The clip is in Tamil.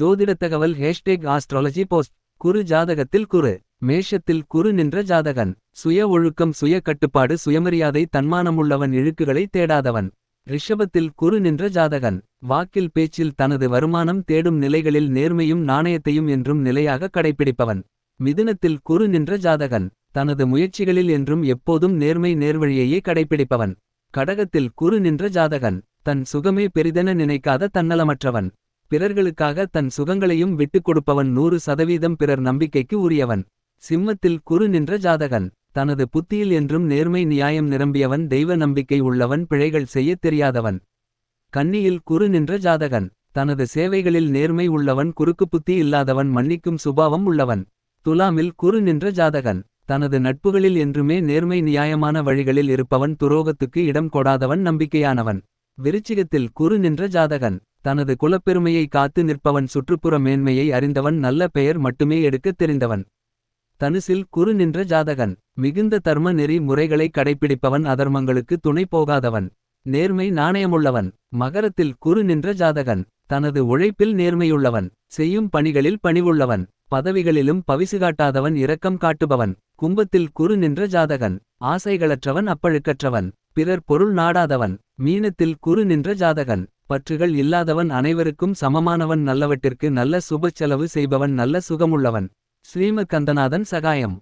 ஜோதிடத் தகவல் ஹேஷ்டேக் ஆஸ்ட்ராலஜி போஸ்ட் குரு ஜாதகத்தில் குரு. மேஷத்தில் குரு நின்ற ஜாதகன். சுய ஒழுக்கம் சுய கட்டுப்பாடு சுயமரியாதை தன்மானமுள்ளவன் இழுக்குகளை தேடாதவன். ரிஷபத்தில் குரு நின்ற ஜாதகன். வாக்கில் பேச்சில் தனது வருமானம் தேடும் நிலைகளில் நேர்மையும் நாணயத்தையும் என்றும் நிலையாக கடைப்பிடிப்பவன். மிதுனத்தில் குரு நின்ற ஜாதகன். தனது முயற்சிகளில் என்றும் எப்போதும் நேர்மை நேர்வழியையே கடைப்பிடிப்பவன். கடகத்தில் குரு நின்ற ஜாதகன். தன் சுகமே பெரிதென நினைக்காத தன்னலமற்றவன். பிறர்களுக்காக தன் சுகங்களையும் விட்டுக் கொடுப்பவன் நூறு சதவீதம் பிறர் நம்பிக்கைக்கு உரியவன். சிம்மத்தில் குரு நின்ற ஜாதகன். தனது புத்தியில் என்றும் நேர்மை நியாயம் நிரம்பியவன் தெய்வ நம்பிக்கை உள்ளவன் பிழைகள் செய்யத் தெரியாதவன். கன்னியில் குரு நின்ற ஜாதகன். தனது சேவைகளில் நேர்மை உள்ளவன் குறுக்கு புத்தி இல்லாதவன் மன்னிக்கும் சுபாவம் உள்ளவன். துலாமில் குரு நின்ற ஜாதகன். தனது நட்புகளில் என்றுமே நேர்மை நியாயமான வழிகளில் இருப்பவன் துரோகத்துக்கு இடம் கொடாதவன் நம்பிக்கையானவன். விருச்சிகத்தில் குரு நின்ற ஜாதகன். தனது குலப்பெருமையை காத்து நிற்பவன் சுற்றுப்புற மேன்மையை அறிந்தவன் நல்ல பெயர் மட்டுமே எடுக்கத் தெரிந்தவன். தனுசில் குரு நின்ற ஜாதகன். மிகுந்த தர்ம நெறி முறைகளை கடைப்பிடிப்பவன் அதர்மங்களுக்கு துணை போகாதவன். நேர்மை நாணயமுள்ளவன். மகரத்தில் குரு நின்ற ஜாதகன். தனது உழைப்பில் நேர்மையுள்ளவன். செய்யும் பணிகளில் பணிவுள்ளவன். பதவிகளிலும் பவிசு காட்டாதவன் இரக்கம் காட்டுபவன். கும்பத்தில் குரு நின்ற ஜாதகன். ஆசைகளற்றவன் அப்பழுக்கற்றவன். பிறர் பொருள் நாடாதவன் மீனத்தில் குறு நின்ற ஜாதகன் பற்றுகள் இல்லாதவன் அனைவருக்கும் சமமானவன் நல்லவற்றிற்கு நல்ல சுபச்செலவு செய்பவன் நல்ல சுகமுள்ளவன். ஸ்ரீமகந்தநாதன் சகாயம்.